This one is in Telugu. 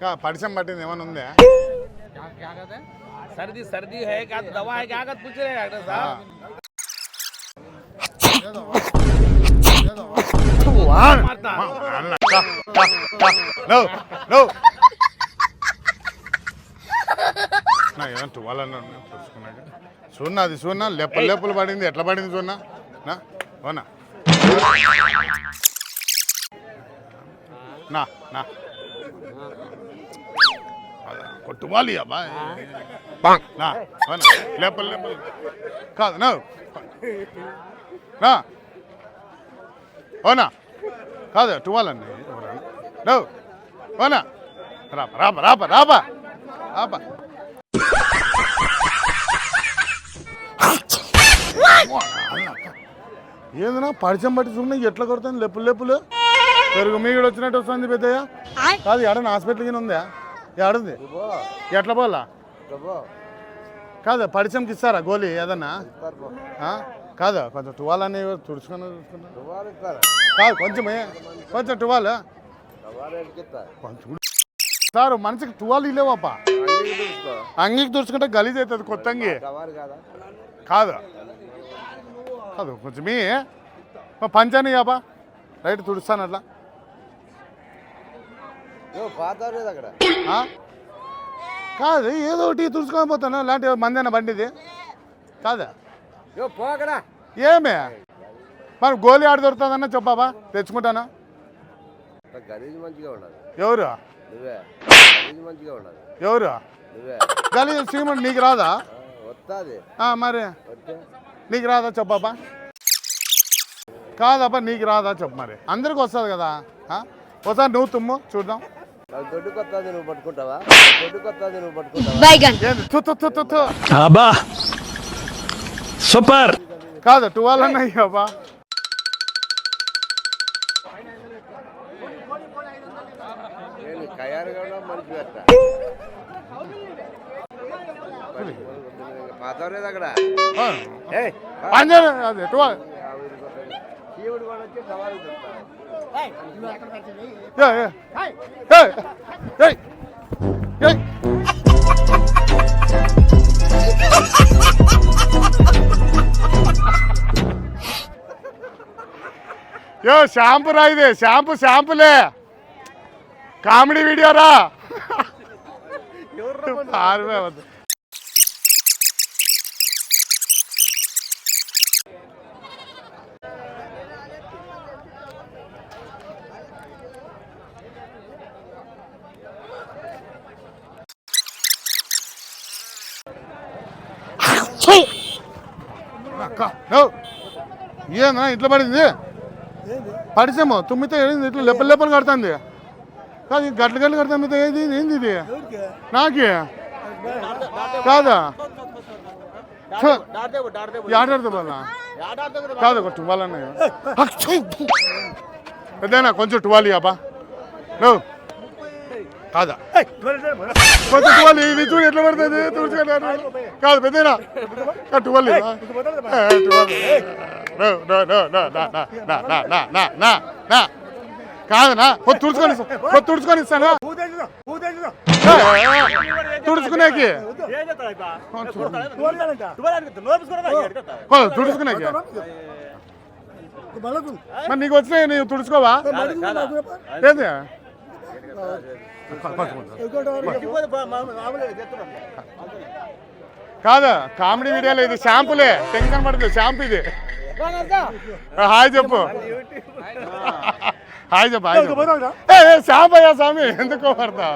కా- పరిచయం పట్టింది ఏమైనా ఉందా क्या क्या कहते हैं सर्दी सर्दी है क्या दवा है क्या कहते पूछ रहे हैं डॉक्टर साहब मारता నో నో నా ఏమైనా టువాలన్నా తెలుసుకున్నాక చూడన్నా అది చూడన్నా లెప్పలు లెప్పలు పడింది ఎట్లా పడింది చూడన్నా నా అవునా నా నా కొట్టువాలి అబ్బా నా అవునా లెప్పలు లెప్పలు కాదు నా. నా. అవునా కాదు టువాలండి నో. అవునా రాప రాప రాప రాప. రాప. ఏందన్నా పరిచయం పట్టి చూడండి ఎట్లా కొడుతుంది లెప్పులు లెప్పులు పెరుగు మీగడ వచ్చినట్టు వస్తుంది పెద్దయ్య. కాదు ఎడన హాస్పిటల్ కింద ఉందా? ఎడుంది ఎట్లా పోలా కాదు పరిచయంకి ఇస్తారా గోళీ ఏదన్నా? ఆ? కాదు కొంచెం టువాల్ అని తుడుచుకుని కాదు కొంచెమే కొంచెం టువాల్. కొంచెం సార్ మనిషికి టువాల్ ఇలేవాపా అంగికి తుడుచుకుంటే గలీజ్ అవుతుంది కొత్త అంగి కాదు? కాదు. కొంచెమే పంచాని కాపా రైట్ తుడుస్తాను అట్లా? కాదు ఏదో ఒకటి తుడుచుకొని పోతాను. లాంటి మందేనా బండిది? కాదా? పోకడా ఏమే? మరి గోలీ ఆడ దొరుకుతుందన్న చెప్పాబా తెచ్చుకుంటాను? ఎవరు? ఎవరు? గలీజ్ సీమంట్ నీకు రాదా? మరి. నీకు రాదా చెప్పాబా కాదబ్బా నీకు రాదా చెప్పు మరి. అందరికి వస్తుంది కదా? ఒకసారి నువ్వు తుమ్ము చూద్దాం. నువ్వు పట్టుకుంటావా? నువ్వు పట్టుకుంటావా. అబ్బా! సూపర్! కాదు టువాల్ అన్నాయి అబ్బా. పాతవలేదు అక్కడ. అది towel శివుడు వాడు వచ్చి సవాలు చెప్తాడు ఏ, ఏ. ఏయ్, ఏయ్, ఏయ్. యో షాంపూ రా ఇది షాంపూ షాంపూలే కామెడీ వీడియో రా ఆరువే అక్క, నో. ఏందా ఇట్లా పడింది? పడిసేమో తుమ్మితే ఏంది? ఇట్లా లెప్పలు లెప్పలు కడుతుంది. కాదు గడ్డలు గడ్డలు కడుతుంది ఏది? ఏంది ఇది? నాకే? కాదా? ఆడాడుతా వాళ్ళ కాదు ఒక టువాల్ అన్నయ్య పెద్దనా కొంచెం టువాలి అబ్బా. నో కాదా? కొంచెం టువాలి ఇది చూడు ఎట్లా పడుతుంది? తుడుచుకుంటాను కాదు పెద్దనా టువాలి టువాలి నో నో నో నో నా నా నా నా నా నా నా కాదనా కొద్ది తుడుచుకొని కొద్ది తుడుచుకొని ఇస్తాను తుడుచుకునేకి? తుడుచుకునేకి? మరి నీకు వచ్చినాయి నీవు తుడుచుకోవా? ఏంది? కాదు కామెడీ వీడియోలో ఇది షాంపూలే. టెన్షన్ పడుతుంది షాంపూ ఇది. హాయ్ చెప్పు. హాయ్ చెప్పు హాయ్ చెప్పు. ఏ, ఏ, షాంపూ అయ్యా స్వామి ఎందుకో పడతా?